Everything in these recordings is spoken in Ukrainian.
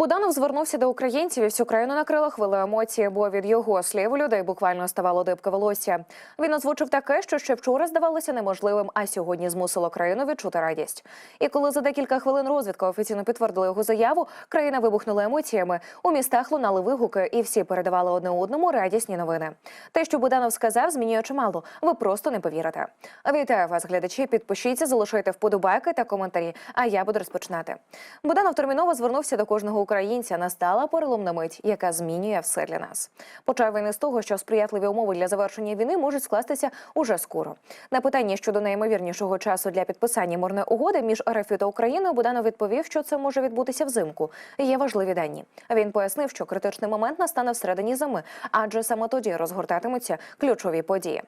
Буданов звернувся до українців і всю країну накрила хвила емоції, бо від його слів людей буквально ставало дибка волосся. Він озвучив таке, що ще вчора здавалося неможливим, а сьогодні змусило країну відчути радість. І коли за декілька хвилин розвідка офіційно підтвердила його заяву, країна вибухнула емоціями. У містах лунали вигуки, і всі передавали одне одному радісні новини. Те, що Буданов сказав, змінює чимало. Ви просто не повірите. Вітаю вас, глядачі. Підпишіться, залишайте вподобайки та коментарі. А я буду розпочинати. Буданов терміново звернувся до кожного українця. Настала переломна мить, яка змінює все для нас. Почав він із того, що сприятливі умови для завершення війни можуть скластися уже скоро. На питання щодо найімовірнішого часу для підписання мирної угоди між РФ та Україною Буданов відповів, що це може відбутися взимку. Є важливі дані. Він пояснив, що критичний момент настане всередині зими, адже саме тоді розгортатимуться ключові події.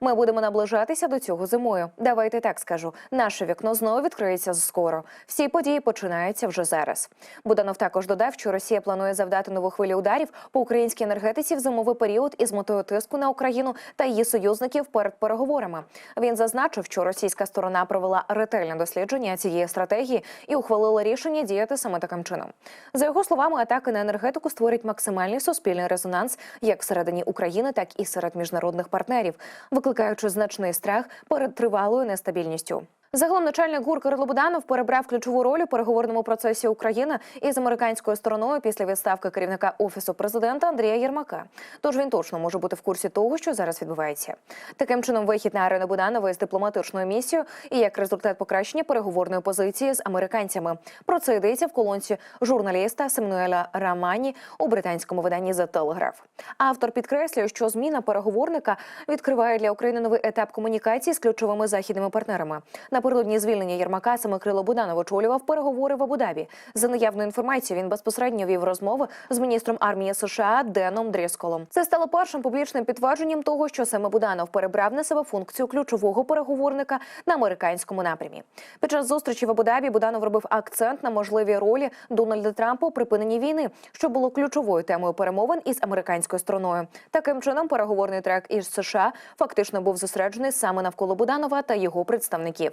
Ми будемо наближатися до цього зимою. Давайте так скажу. Наше вікно знову відкриється скоро. Всі події починаються вже зараз. Буданов також додав, що Росія планує завдати нову хвилю ударів по українській енергетиці в зимовий період із метою тиску на Україну та її союзників перед переговорами. Він зазначив, що російська сторона провела ретельне дослідження цієї стратегії і ухвалила рішення діяти саме таким чином. За його словами, атаки на енергетику створять максимальний суспільний резонанс як всередині України, так і серед міжнародних партнерів, викликаючи значний страх перед тривалою нестабільністю. Загалом начальник ГУР Кирило Буданов перебрав ключову роль у переговорному процесі України із американською стороною після відставки керівника офісу президента Андрія Єрмака. Тож він точно може бути в курсі того, що зараз відбувається. Таким чином, вихід на арену Буданова із дипломатичною місією і як результат покращення переговорної позиції з американцями. Про це йдеться в колонці журналіста Семнуеля Рамані у британському виданні The Telegraph. Автор підкреслює, що зміна переговорника відкриває для України новий етап комунікації з ключовими західними партнерами. Напередодні звільнення Єрмака саме Крило Буданов очолював переговори в Абу-Дабі. За наявною інформацією, він безпосередньо вів розмови з міністром армії США Деном Дрісколом. Це стало першим публічним підтвердженням того, що саме Буданов перебрав на себе функцію ключового переговорника на американському напрямі. Під час зустрічі в Абу-Дабі Буданов робив акцент на можливі ролі Дональда Трампа у припиненні війни, що було ключовою темою перемовин із американською стороною. Таким чином, переговорний трек із США фактично був зосереджений саме навколо Буданова та його представників.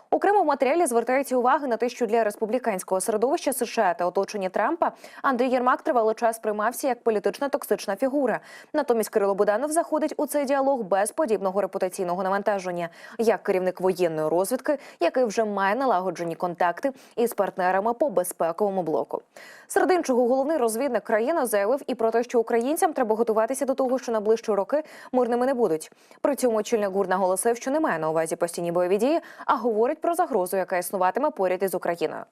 Окремо в матеріалі звертається уваги на те, що для республіканського середовища США та оточення Трампа Андрій Єрмак тривалий час приймався як політична токсична фігура. Натомість Кирило Буданов заходить у цей діалог без подібного репутаційного навантаження, як керівник воєнної розвідки, який вже має налагоджені контакти із партнерами по безпековому блоку. Серед іншого, головний розвідник країни заявив і про те, що українцям треба готуватися до того, що на ближчі роки мирними не будуть. При цьому очільник ГУР наголосив, що немає на увазі постійні бойові дії, а говорить про загрозу, яка існуватиме поряд із Україною.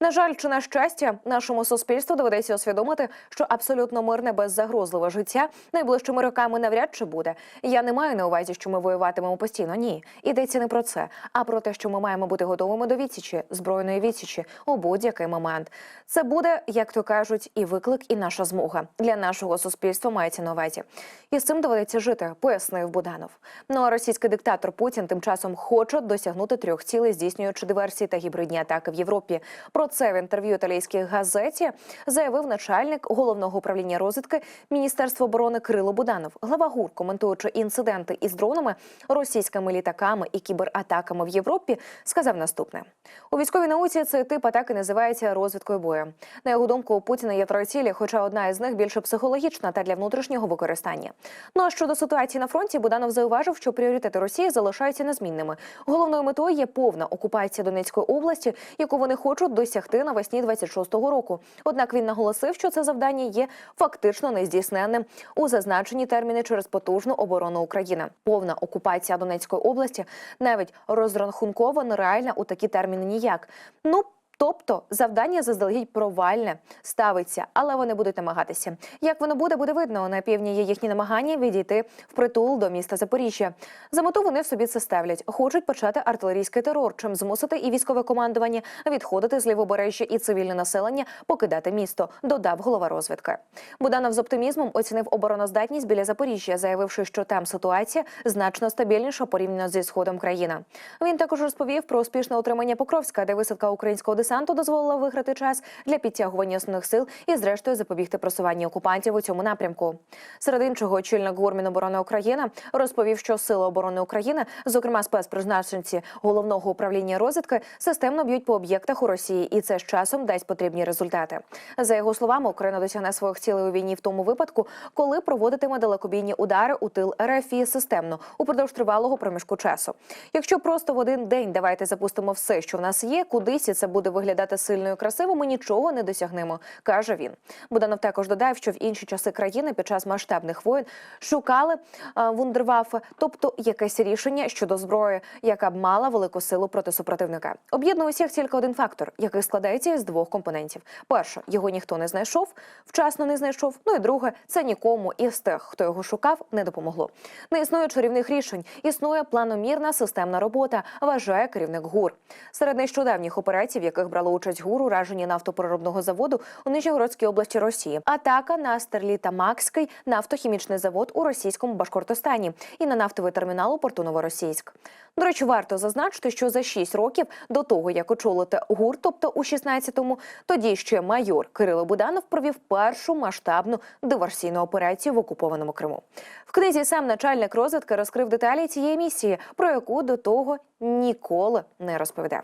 На жаль, чи на щастя, нашому суспільству доведеться усвідомити, що абсолютно мирне беззагрозливе життя найближчими роками навряд чи буде. Я не маю на увазі, що ми воюватимемо постійно. Ні, йдеться не про це, а про те, що ми маємо бути готовими до відсічі, збройної відсічі у будь-який момент. Це буде, як то кажуть, і виклик, і наша змога для нашого суспільства мається на увазі. І з цим доведеться жити, пояснив Буданов. Ну а російський диктатор Путін тим часом хоче досягнути трьох цілей, здійснюючи диверсії та гібридні атаки в Європі. Про це в інтерв'ю італійській газеті заявив начальник головного управління розвідки Міністерства оборони Кирило Буданов. Глава ГУР, коментуючи інциденти із дронами, російськими літаками і кібератаками в Європі, сказав наступне: у військовій науці цей тип атаки називається розвідкою бою. На його думку, у Путіна є три цілі, хоча одна із них більше психологічна та для внутрішнього використання. Ну а щодо ситуації на фронті, Буданов зауважив, що пріоритети Росії залишаються незмінними. Головною метою є повна окупація Донецької області, яку вони хочуть досягти навесні 26-го року. Однак він наголосив, що це завдання є фактично нездійсненним у зазначені терміни через потужну оборону України. Повна окупація Донецької області навіть розрахунково нереальна у такі терміни ніяк. Ну Тобто завдання заздалегідь провальне ставиться, але вони будуть намагатися. Як воно буде, буде видно. На півдні є їхні намагання відійти в притул до міста Запоріжжя. За мету вони в собі це ставлять. Хочуть почати артилерійський терор, чим змусити і військове командування відходити з лівобережжя і цивільне населення покидати місто. Додав голова розвідки. Буданов з оптимізмом оцінив обороноздатність біля Запоріжжя, заявивши, що там ситуація значно стабільніша порівняно зі сходом країни. Він також розповів про успішне отримання Покровська, де висадка українського десанту дозволила виграти час для підтягування основних сил і, зрештою, запобігти просуванню окупантів у цьому напрямку. Серед іншого, очільник ГУР Міноборони України розповів, що сили оборони України, зокрема спецпризначенці головного управління розвідки, системно б'ють по об'єктах у Росії, і це з часом дасть потрібні результати. За його словами, Україна досягне своїх цілей у війні в тому випадку, коли проводитиме далекобійні удари у тил РФ системно упродовж тривалого проміжку часу. Якщо просто в один день давайте запустимо все, що в нас є, кудись і це буде виглядати сильно і красиво, ми нічого не досягнемо, каже він. Буданов також додав, що в інші часи країни під час масштабних воєн шукали вундервафи, тобто якесь рішення щодо зброї, яка б мала велику силу проти супротивника. Об'єднує усіх тільки один фактор, який складається із двох компонентів: перше, його ніхто не знайшов, вчасно не знайшов. Ну і друге, це нікому із тих, хто його шукав, не допомогло. Не існує чарівних рішень, існує планомірна системна робота, вважає керівник ГУР. Серед нещодавніх операцій, в яких брало участь ГУР, ураження нафтопереробного заводу у Нижегородській області Росії, атака на Стерлітамакський нафтохімічний завод у російському Башкортостані і на нафтовий термінал у порту Новоросійськ. До речі, варто зазначити, що за 6 років до того, як очолити ГУР, тобто у 16-му, тоді ще майор Кирило Буданов провів першу масштабну диверсійну операцію в окупованому Криму. В книзі сам начальник розвідки розкрив деталі цієї місії, про яку до того ніколи не розповідав.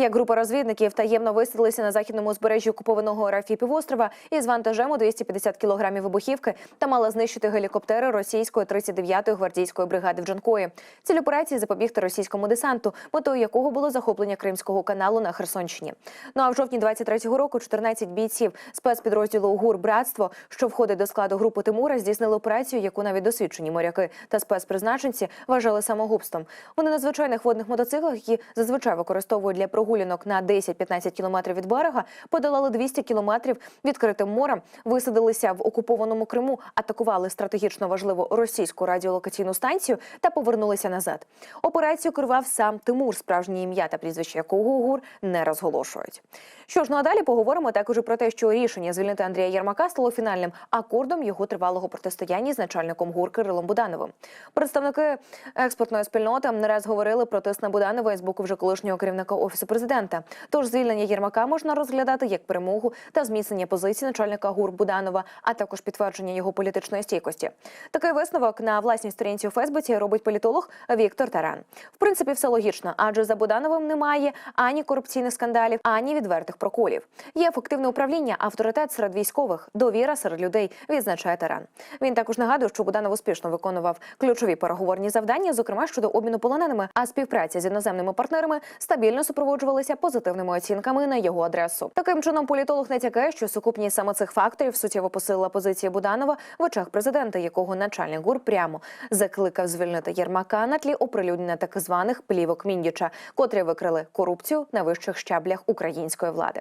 Як група розвідників таємно висадилися на західному узбережжі окупованого РФ півострова із вантажем у 250 кілограмів вибухівки та мала знищити гелікоптери російської 39-ї гвардійської бригади в Джанкої. Ціль операції запобігти російському десанту, метою якого було захоплення Кримського каналу на Херсонщині. Ну а в жовтні 23-го року 14 бійців спецпідрозділу ГУР Братство, що входить до складу групи Тимура, здійснили операцію, яку навіть досвідчені моряки та спецпризначенці вважали самогубством. Вони на звичайних водних мотоциклах, які зазвичай використовують для прогулянок на 10-15 кілометрів від берега, подолали 200 кілометрів відкритим морем, висадилися в окупованому Криму, атакували стратегічно важливу російську радіолокаційну станцію та повернулися назад. Операцію керував сам Тимур, справжнє ім'я та прізвище якого ГУР не розголошують. Що ж, ну а далі поговоримо також про те, що рішення звільнити Андрія Єрмака стало фінальним акордом його тривалого протистояння з начальником ГУР Кирилом Будановим. Представники експортної спільноти не раз говорили про тиск на Буданова із боку вже колишнього керівника офісу президента. Тож звільнення Єрмака можна розглядати як перемогу та зміцнення позиції начальника ГУР Буданова, а також підтвердження його політичної стійкості. Такий висновок на власній сторінці у Фейсбуці робить політолог Віктор Таран. В принципі, все логічно, адже за Будановим немає ані корупційних скандалів, ані відвертих проколів. Є ефективне управління, авторитет серед військових, довіра серед людей, відзначає Таран. Він також нагадує, що Буданов успішно виконував ключові переговорні завдання, зокрема щодо обміну полоненими, а співпраця з іноземними партнерами стабільно супроводжувалася позитивними оцінками на його адресу. Таким чином, політолог натякає, що сукупність саме цих факторів суттєво посилила позиції Буданова в очах президента, якого начальник ГУР прямо закликав звільнити Єрмака на тлі оприлюднення так званих плівок Міндіча, котрі викрили корупцію на вищих щаблях української влади.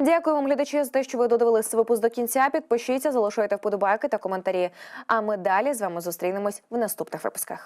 Дякую вам, глядачі, за те, що ви додивилися випуск до кінця. Підпишіться, залишайте вподобайки та коментарі. А ми далі з вами зустрінемось в наступних випусках.